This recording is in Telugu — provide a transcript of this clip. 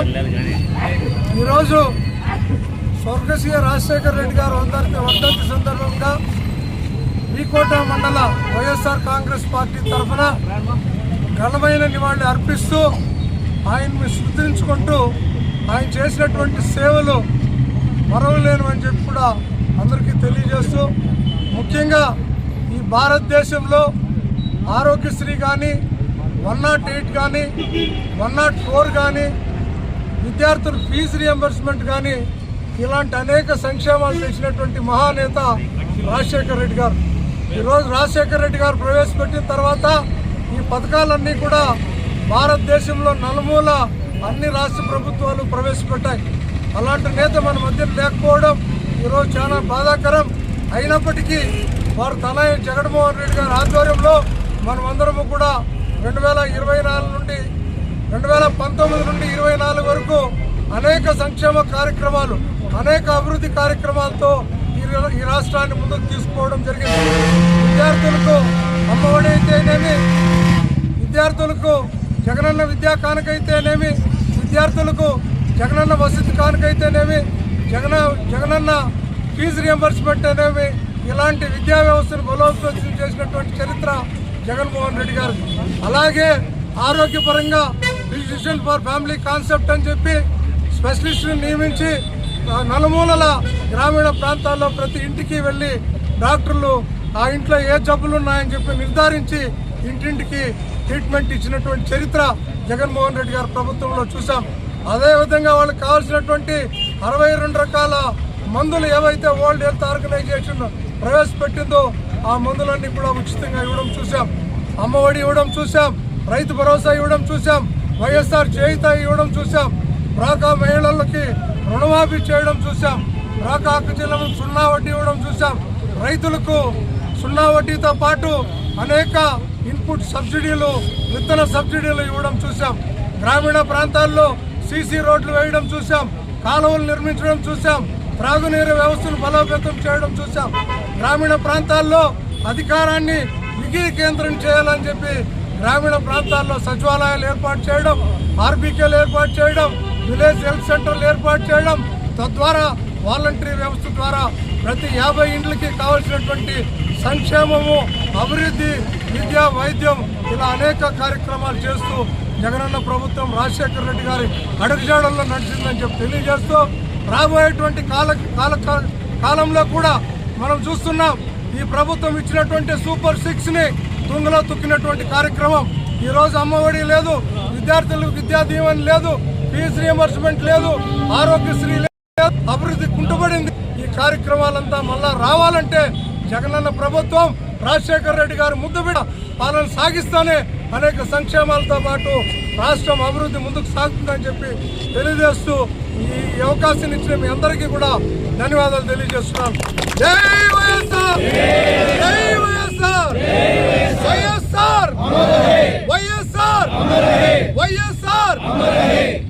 ఈరోజు స్వర్గశీయ రాజశేఖర్ రెడ్డి గారు వర్ధంతి వర్ధంతి సందర్భంగా ఈకోట మండల వైఎస్ఆర్ కాంగ్రెస్ పార్టీ తరఫున ఘనమైన నివాళులు అర్పిస్తూ ఆయన్ని స్మృతించుకుంటూ ఆయన చేసినటువంటి సేవలు మరవలేను అని చెప్పి కూడా అందరికీ తెలియజేస్తూ ముఖ్యంగా ఈ భారతదేశంలో ఆరోగ్యశ్రీ కానీ వన్ నాట్ ఎయిట్ కానీ వన్ నాట్ ఫోర్ కానీ విద్యార్థుల ఫీజు రియంబర్స్మెంట్ కానీ ఇలాంటి అనేక సంక్షేమాలు తెచ్చినటువంటి మహానేత రాజశేఖర రెడ్డి గారు. ఈరోజు రాజశేఖర రెడ్డి గారు ప్రవేశపెట్టిన తర్వాత ఈ పథకాలన్నీ కూడా భారతదేశంలో నలుమూల అన్ని రాష్ట్ర ప్రభుత్వాలు ప్రవేశపెట్టాయి. అలాంటి నేత మన మధ్య లేకపోవడం ఈరోజు చాలా బాధాకరం. అయినప్పటికీ వారు తనయ్య జగన్మోహన్ రెడ్డి గారి ఆధ్వర్యంలో మనమందరము కూడా రెండు వేల ఇరవై నాలుగు నుండి రెండు వేల పంతొమ్మిది నుండి ఇరవై నాలుగు వరకు అనేక సంక్షేమ కార్యక్రమాలు అనేక అభివృద్ధి కార్యక్రమాలతో ఈ రాష్ట్రాన్ని ముందుకు తీసుకోవడం జరిగింది. విద్యార్థులకు అమ్మఒడి అయితేనేమి విద్యార్థులకు జగనన్న విద్యా కానుకైతేనేమి? విద్యార్థులకు జగనన్న వసతి కానుకైతేనేమి? జగన జగనన్న ఫీజు రియంబర్స్మెంట్ అనేవి? ఇలాంటి విద్యా వ్యవస్థను బలోపేతం చేసినటువంటి చరిత్ర జగన్మోహన్ రెడ్డి గారు అలాగే ఆరోగ్యపరంగా డిసిషన్ ఫర్ ఫ్యామిలీ కాన్సెప్ట్ అని చెప్పి స్పెషలిస్ట్ని నియమించి నలుమూలల గ్రామీణ ప్రాంతాల్లో ప్రతి ఇంటికి వెళ్ళి డాక్టర్లు ఆ ఇంట్లో ఏ జబ్బులు ఉన్నాయని చెప్పి నిర్ధారించి ఇంటింటికి ట్రీట్మెంట్ ఇచ్చినటువంటి చరిత్ర జగన్మోహన్ రెడ్డి గారి ప్రభుత్వంలో చూసాం అదేవిధంగా వాళ్ళకి కావాల్సినటువంటి అరవై రెండు రకాల మందులు ఏవైతే వరల్డ్ హెల్త్ ఆర్గనైజేషన్ ప్రవేశపెట్టిందో ఆ మందులన్నీ కూడా ఉచితంగా ఇవ్వడం చూసాం అమ్మఒడి ఇవ్వడం చూసాం రైతు భరోసా ఇవ్వడం చూసాం వైఎస్ఆర్ చేయిత ఇవ్వడం చూసాం డ్వాకా మహిళలకి రుణమాఫీ చేయడం చూసాం డ్వాకా చెల్లెలకు సున్నా వడ్డీ ఇవ్వడం చూసాం రైతులకు సున్నా వడ్డీతో పాటు అనేక ఇన్పుట్ సబ్సిడీలు విత్తన సబ్సిడీలు ఇవ్వడం చూసాం గ్రామీణ ప్రాంతాల్లో సీసీ రోడ్లు వేయడం చూసాం కాలువలు నిర్మించడం చూసాం త్రాగునీరు వ్యవస్థను బలోపేతం చేయడం చూసాం గ్రామీణ ప్రాంతాల్లో అధికారాన్ని వికేంద్రం చేయాలని చెప్పి గ్రామీణ ప్రాంతాల్లో సచివాలయాలు ఏర్పాటు చేయడం ఆర్బీకేలు ఏర్పాటు చేయడం విలేజ్ హెల్త్ సెంటర్లు ఏర్పాటు చేయడం తద్వారా వాలంటరీ వ్యవస్థ ద్వారా ప్రతి యాభై ఇండ్లకి కావలసినటువంటి సంక్షేమము అభివృద్ధి విద్య వైద్యం ఇలా అనేక కార్యక్రమాలు చేస్తూ జగనన్న ప్రభుత్వం రాజశేఖర రెడ్డి గారి అడుగుజాడల్లో నడిచిందని చెప్పి తెలియజేస్తూ రాబోయేటువంటి కాల కాల కాలంలో కూడా మనం చూస్తున్నాం ఈ ప్రభుత్వం ఇచ్చినటువంటి సూపర్ సిక్స్ని తుంగలో తొక్కినటువంటి కార్యక్రమం. ఈరోజు అమ్మఒడి లేదు విద్యార్థులకు విద్యా దీవెన లేదు ఫీజు రియంబర్స్మెంట్ లేదు ఆరోగ్యశ్రీ లేదు అభివృద్ధి కుంటుపడింది. ఈ కార్యక్రమాలంతా మళ్ళా రావాలంటే జగనన్న ప్రభుత్వం రాజశేఖర రెడ్డి గారు ముద్దుబిడ పాలన సాగిస్తానే అనేక సంక్షేమాలతో పాటు రాష్ట్రం అభివృద్ధి ముందుకు సాగుతుందని చెప్పి తెలియజేస్తూ ఈ అవకాశం ఇచ్చిన మీ అందరికీ కూడా ధన్యవాదాలు తెలియజేస్తున్నాను. జై వైఎస్ఆర్! Hare